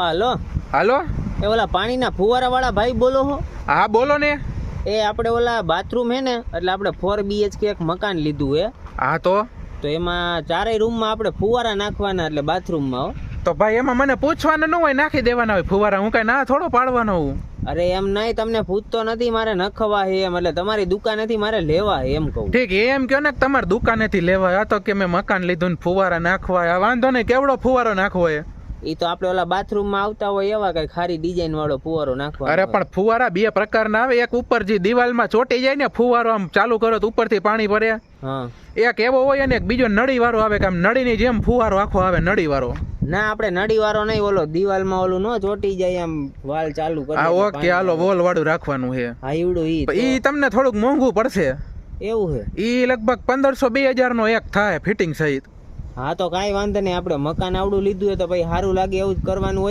હાલો. હાલો? એ ઓલા પાણીના ફુવારા વાળા ભાઈ બોલો હો. હા બોલો ને. એ આપણે ઓલા બાથરૂમ હે ને એટલે આપણે ફોર બીએચકે એક મકાન લીધું હે. હા તો? તો એમાં ચારેય રૂમમાં આપણે ફુવારા નાખવાના એટલે બાથરૂમમાં હો. તો ભાઈ એમાં મને પૂછવાનું ન હોય નાખી દેવાના હોય ફુવારા. હું કઈ ના થોડો પાડવાનો હું. અરે એમ નહીં તમને પૂછતો નથી મારે નખવા હે એમ એટલે તમારી દુકાનેથી મારે લેવા એમ કહું. ઠીક એમ કયો ને તમારી દુકાનેથી લેવા હતો તો કે મેં મકાન લીધું ને ફુવારા નાખવા વાંધો નહીં કેવડો ફુવારો નાખવો એ? એ તો આપણે ઓલા બાથરૂમમાં આવતા હોય એવા કઈ ખારી ડિઝાઇન વાળો ફુવારો નાખવા અરે પણ ફુવારા બે પ્રકારના આવે. એક ઉપર જે દિવાલમાં ચોટી જાય ને ફુવારો આમ ચાલુ કરો તો ઉપરથી પાણી ભરે. હા. એક એવો હોય ને એક બીજો નળી વાળો આવે કે આમ નળીની જેમ ફુવારો આખો આવે નળી વાળો ના આપણે નળી વાળો નહીં ઓલો દિવાલમાં ઓલું ન ચોટી જાય આમ વાલ ચાલુ કરે આ ઓકે હાલો વોલ વાળું રાખવાનું છે. હા ઈવડું ઈ ઈ તમને થોડુંક મોંઘું પડશે. એવું હે ઈ લગભગ પંદરસો બે હજાર નો એક થાય ફિટિંગ સહિત હા, તો કાંઈ વાંધો નહીં. આપણે મકાન આવડું લીધું હોય તો ભાઈ સારું લાગે એવું જ કરવાનું હોય.